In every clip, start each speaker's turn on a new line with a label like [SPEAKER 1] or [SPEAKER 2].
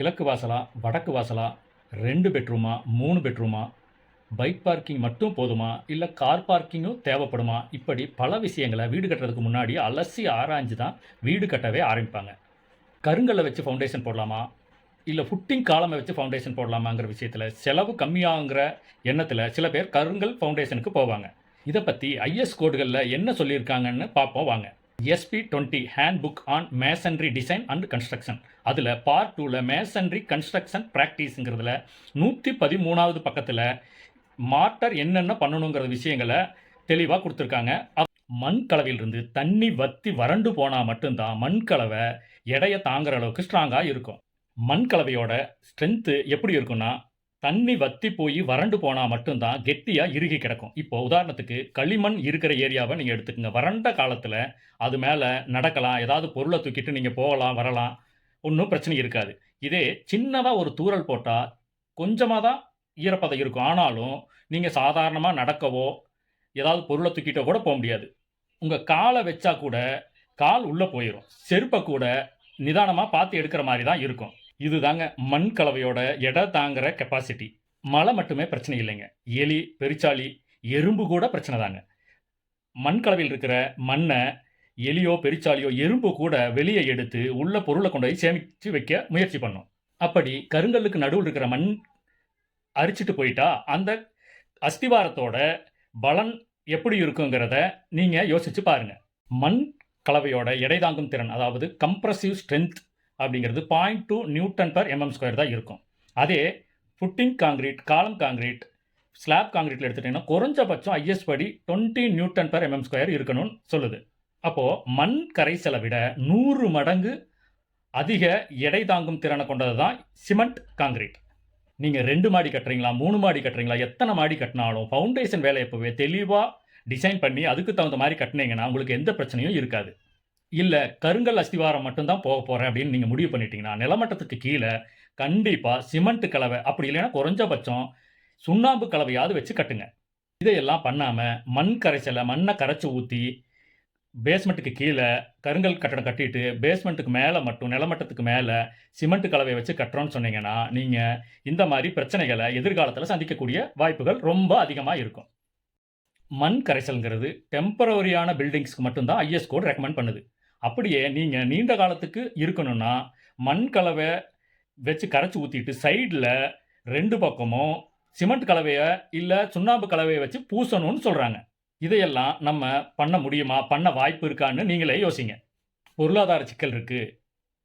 [SPEAKER 1] கிழக்கு வாசலா வடக்கு வாசலா ரெண்டு பெட்ரூமா மூணு பெட்ரூமா? பைக் பார்க்கிங் மட்டும் போதுமா? இல்லை கார் பார்க்கிங்கும் தேவைப்படுமா? இப்படி பல விஷயங்களை வீடு கட்டுறதுக்கு முன்னாடி அலசி ஆராய்ஞ்சு தான் வீடு கட்டவே ஆரம்பிப்பாங்க. கருங்கல்லை வச்சு ஃபவுண்டேஷன் போடலாமா? இல்லை ஃபுட்டிங் காலமை வச்சு ஃபவுண்டேஷன் போடலாமாங்கிற விஷயத்தில் செலவு கம்மியாகுங்கிற எண்ணத்தில் சில பேர் கருங்கல் ஃபவுண்டேஷனுக்கு போவாங்க. இதை பற்றி ஐஎஸ் கோடுகளில் என்ன சொல்லியிருக்காங்கன்னு பார்ப்போம் வாங்க. SP twenty hand book on masonry design and construction அதில் பார்ட் டூவில் மேசன்ரி கன்ஸ்ட்ரக்ஷன் ப்ராக்டிஸுங்கிறதுல நூற்றி பதிமூணாவது பக்கத்தில் மார்ட்டர் என்னென்ன பண்ணணுங்கிற விஷயங்களை தெளிவாக கொடுத்துருக்காங்க. மண்கலவையிலிருந்து மண் கலவையிலிருந்து தண்ணி வத்தி வறண்டு போனால் மட்டும்தான் மண் கலவை எடையை தாங்குற அளவுக்கு ஸ்ட்ராங்காக இருக்கும். மண் கலவையோட ஸ்ட்ரென்த்து எப்படி இருக்கும்னா தண்ணி வத்தி போய் வறண்டு போனால் மட்டும்தான் கெட்டியாக இறுகி கிடக்கும். இப்போ உதாரணத்துக்கு களிமண் இருக்கிற ஏரியாவை நீங்கள் எடுத்துக்கங்க. வறண்ட காலத்தில் அது மேலே நடக்கலாம். ஏதாவது பொருளை தூக்கிட்டு நீங்கள் போகலாம் வரலாம். ஒன்றும் பிரச்சனை இருக்காது. இதே சின்னதாக ஒரு தூறல் போட்டால் கொஞ்சமாக தான் ஈரப்பதம் இருக்கும். ஆனாலும் நீங்கள் சாதாரணமாக நடக்கவோ ஏதாவது பொருளை தூக்கிட்டோ கூட போக முடியாது. உங்கள் காலை வச்சா கூட கால் உள்ளே போயிடும் செருப்பை கூட நிதானமாக பார்த்து எடுக்கிற மாதிரி தான் இருக்கும். இதுதாங்க மண் கலவையோட எடை தாங்குற கெப்பாசிட்டி மழை மட்டுமே பிரச்சனை இல்லைங்க. எலி பெருச்சாளி எறும்பு கூட பிரச்சனை தாங்க. மண் கலவையில் இருக்கிற மண்ணை எலியோ பெருச்சாலியோ எறும்பு கூட வெளியே எடுத்து உள்ள பொருளை கொண்டு போய் சேமித்து வைக்க முயற்சி பண்ணும். அப்படி கருங்கல்லுக்கு நடுவில் இருக்கிற மண் அரிச்சிட்டு போயிட்டா அந்த அஸ்திவாரத்தோட பலன் எப்படி இருக்குங்கிறத நீங்கள் யோசிச்சு பாருங்க. மண் கலவையோட எடை தாங்கும் திறன் அதாவது கம்ப்ரசிவ் ஸ்ட்ரென்த் அப்படிங்கிறது point two newton per MM square தான் இருக்கும். அதே footing concrete column concrete slab காங்கிரீட்டில் எடுத்துட்டிங்கன்னா குறைஞ்சபட்சம் ஐஎஸ் படி twenty newton per MM square இருக்கணும்னு சொல்லுது. அப்போது மண் கரைசலை விட நூறு மடங்கு அதிக எடை தாங்கும் திறனை கொண்டது தான் சிமெண்ட் காங்கிரீட் நீங்கள் ரெண்டு மாடி கட்டுறீங்களா மூணு மாடி கட்டுறீங்களா எத்தனை மாடி கட்டினாலும் ஃபவுண்டேஷன் வேலை எப்போவே தெளிவாக டிசைன் பண்ணி அதுக்கு தகுந்த மாதிரி கட்டினீங்கன்னா உங்களுக்கு எந்த பிரச்சனையும் இருக்காது. இல்லை கருங்கல் அஸ்திவாரம் மட்டும்தான் போக போகிறேன் அப்படின்னு நீங்கள் முடிவு பண்ணிட்டீங்கன்னா நிலமட்டத்துக்கு கீழே கண்டிப்பாக சிமெண்ட் கலவை அப்படி இல்லைன்னா குறைஞ்சபட்சம் சுண்ணாம்பு கலவையாவது வச்சு கட்டுங்க. இதையெல்லாம் பண்ணாமல் மண் கரைசலை மண்ணை கரைச்சி ஊற்றி பேஸ்மெண்ட்டுக்கு கீழே கருங்கல் கட்டடம் கட்டிட்டு பேஸ்மெண்ட்டுக்கு மேலே மட்டும் நிலமட்டத்துக்கு மேலே சிமெண்ட் கலவையை வச்சு கட்டுறோன்னு சொன்னீங்கன்னா நீங்கள் இந்த மாதிரி பிரச்சனைகளை எதிர்காலத்தில் சந்திக்கக்கூடிய வாய்ப்புகள் ரொம்ப அதிகமாக இருக்கும். மண் கரைசல்ங்கிறது டெம்பரவரியான பில்டிங்ஸ்க்கு மட்டும்தான் ஐஎஸ் கோட் ரெக்கமெண்ட் பண்ணுது. அப்படியே நீங்கள் நீண்ட காலத்துக்கு இருக்கணும்னா மண் கலவை வச்சு கரைச்சி ஊற்றிட்டு சைடில் ரெண்டு பக்கமும் சிமெண்ட் கலவையை இல்லை சுண்ணாம்பு கலவையை வச்சு பூசணும்னு சொல்கிறாங்க இதையெல்லாம் நம்ம பண்ண முடியுமா? பண்ண வாய்ப்பு இருக்கான்னு நீங்களே யோசிங்க. பொருளாதார சிக்கல் இருக்குது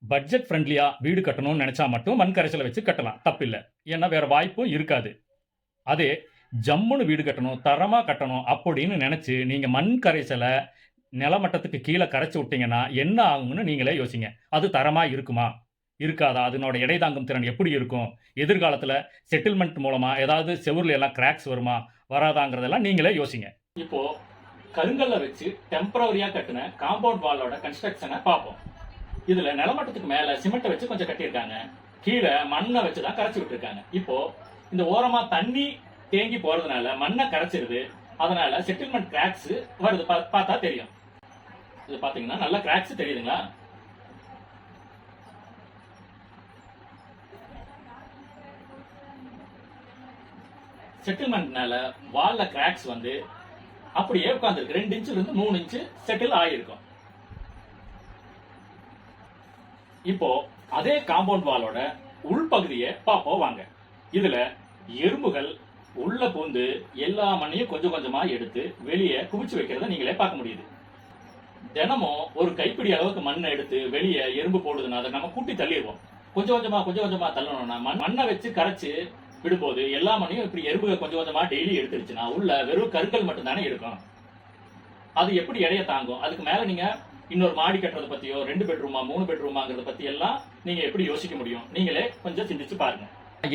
[SPEAKER 1] பட்ஜெட் ஃப்ரெண்ட்லியாக வீடு கட்டணும்னு நினச்சா மட்டும் மண் கரைசலை வச்சு கட்டலாம். தப்பில்லை. ஏன்னா வேறு வாய்ப்பும் இருக்காது. அதே ஜம்முன்னு வீடு கட்டணும் தரமாக கட்டணும் அப்படின்னு நினச்சி நீங்கள் மண் கரைசலை நிலமட்டத்துக்கு கீழே கரைச்சி விட்டீங்கன்னா என்ன ஆகும்னு நீங்களே யோசிங்க. அது தரமாக இருக்குமா? இருக்காதா? அதனோட எடை தாங்கும் திறன் எப்படி இருக்கும்? எதிர்காலத்தில் செட்டில்மெண்ட் மூலமாக ஏதாவது செவுர்ல எல்லாம் கிராக்ஸ் வருமா? வராதாங்கிறதெல்லாம் நீங்களே யோசிங்க. இப்போ கருங்கல்ல வச்சு டெம்பரவரியாக கட்டின காம்பவுண்ட் வாலோட கன்ஸ்ட்ரக்ஷனை பார்ப்போம். இதில் நிலமட்டத்துக்கு மேலே சிமெண்ட்டை வச்சு கொஞ்சம் கட்டியிருக்காங்க. கீழே மண்ணை வச்சு தான் கரைச்சி விட்டுருக்காங்க. இப்போ இந்த ஓரமாக தண்ணி தேங்கி போகிறதுனால மண்ணை கரைச்சிருது. அதனால செட்டில்மெண்ட் கிராக்ஸ் வருது. பா- பார்த்தா தெரியும். இது பாத்தீங்கன்னா நல்ல கிராக்ஸ் தெரியுதுங்களா? செட்டில்மெண்ட்னால வால்ல கிராக்ஸ் வந்து அப்படியே உட்காந்துருக்கு ரெண்டு இன்ச்சுல இருந்து மூணு இன்ச்சு செட்டில் ஆகியிருக்கும் இப்போ அதே காம்பவுண்ட் வாலோட உள்பகுதியை பார்ப்போம் வாங்க. இதுல எறும்புகள் உள்ள பூந்து எல்லா மண்ணையும் கொஞ்சம் கொஞ்சமா எடுத்து வெளியே குவிச்சு வைக்கிறத நீங்களே பார்க்க முடியுது. தினமும் ஒரு கைப்பிடி அளவுக்கு மண்ணை எடுத்து வெளியே எறும்பு போடுதுன்னா அதை நம்ம கூட்டி தள்ளிடுவோம். கொஞ்சம் கொஞ்சமா கொஞ்சம் கொஞ்சமா தள்ளணும்னா மண்- மண்ணை வச்சு கரைச்சு விடும்போது எல்லா மண்ணையும் இப்படி எறும்புகள் கொஞ்சம் கொஞ்சமா டெய்லி எடுத்துருச்சுன்னா உள்ள வெறும் கற்கள் மட்டும்தானே இருக்கும். அது எப்படி இடைய தாங்கும்? அதுக்கு மேல நீங்க இன்னொரு மாடி கட்டுறதை பத்தியோ ரெண்டு பெட்ரூமா மூணு பெட்ரூமாங்கிறத பத்தி எல்லாம் நீங்க எப்படி யோசிக்க முடியும்? நீங்களே கொஞ்சம் சிந்திச்சு பாருங்க.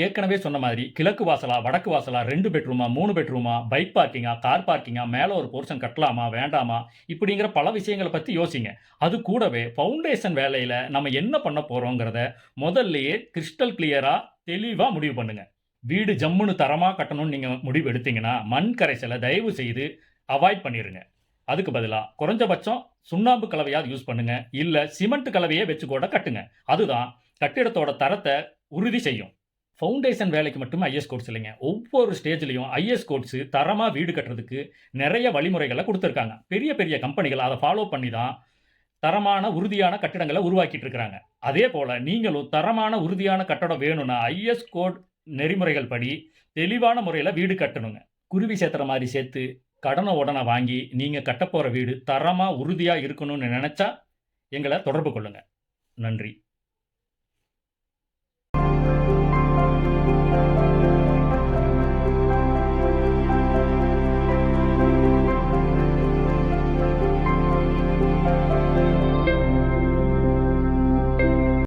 [SPEAKER 1] ஏற்கனவே சொன்ன மாதிரி கிழக்கு வாசலா வடக்கு வாசலா ரெண்டு பெட்ரூமா மூணு பெட்ரூமா பைக் பார்க்கிங்கா கார் பார்க்கிங்கா மேலே ஒரு போர்ஷன் கட்டலாமா வேண்டாமா இப்படிங்கிற பல விஷயங்களை பற்றி யோசிங்க. அது கூடவே ஃபவுண்டேஷன் வேலையில் நம்ம என்ன பண்ண போகிறோங்கிறத முதல்லையே கிறிஸ்டல் கிளியராக தெளிவாக முடிவு பண்ணுங்க. வீடு ஜம்முன்னு தரமாக கட்டணும்னு நீங்கள் முடிவு எடுத்தீங்கன்னா மண் கரைசலை தயவு செய்து அவாய்ட் பண்ணிடுங்க அதுக்கு பதிலாக குறைஞ்சபட்சம் சுண்ணாம்பு கலவையாவது யூஸ் பண்ணுங்கள் இல்லை சிமெண்ட் கலவையே வச்சு கூட கட்டுங்க. அதுதான் கட்டிடத்தோட தரத்தை உறுதி செய்யும். ஃபவுண்டேஷன் வேலைக்கு மட்டுமே ஐஎஸ் கோட்ஸ் இல்லைங்க. ஒவ்வொரு ஸ்டேஜ்லையும் ஐஎஸ் கோட்ஸு தரமாக வீடு கட்டுறதுக்கு நிறைய வழிமுறைகளை கொடுத்துருக்காங்க. பெரிய பெரிய கம்பெனிகள் அதை ஃபாலோ பண்ணி தான் தரமான உறுதியான கட்டிடங்களை உருவாக்கிட்டு இருக்கிறாங்க அதே போல் நீங்களும் தரமான உறுதியான கட்டடம் வேணும்னா ஐஎஸ் கோட் நெறிமுறைகள் படி தெளிவான முறையில் வீடு கட்டணுங்க. குருவி சேர்த்துற மாதிரி சேர்த்து கடனை உடனே வாங்கி நீங்கள் கட்டப்போகிற வீடு தரமாக உறுதியாக இருக்கணும்னு நினச்சா எங்களை தொடர்பு கொள்ளுங்கள் நன்றி.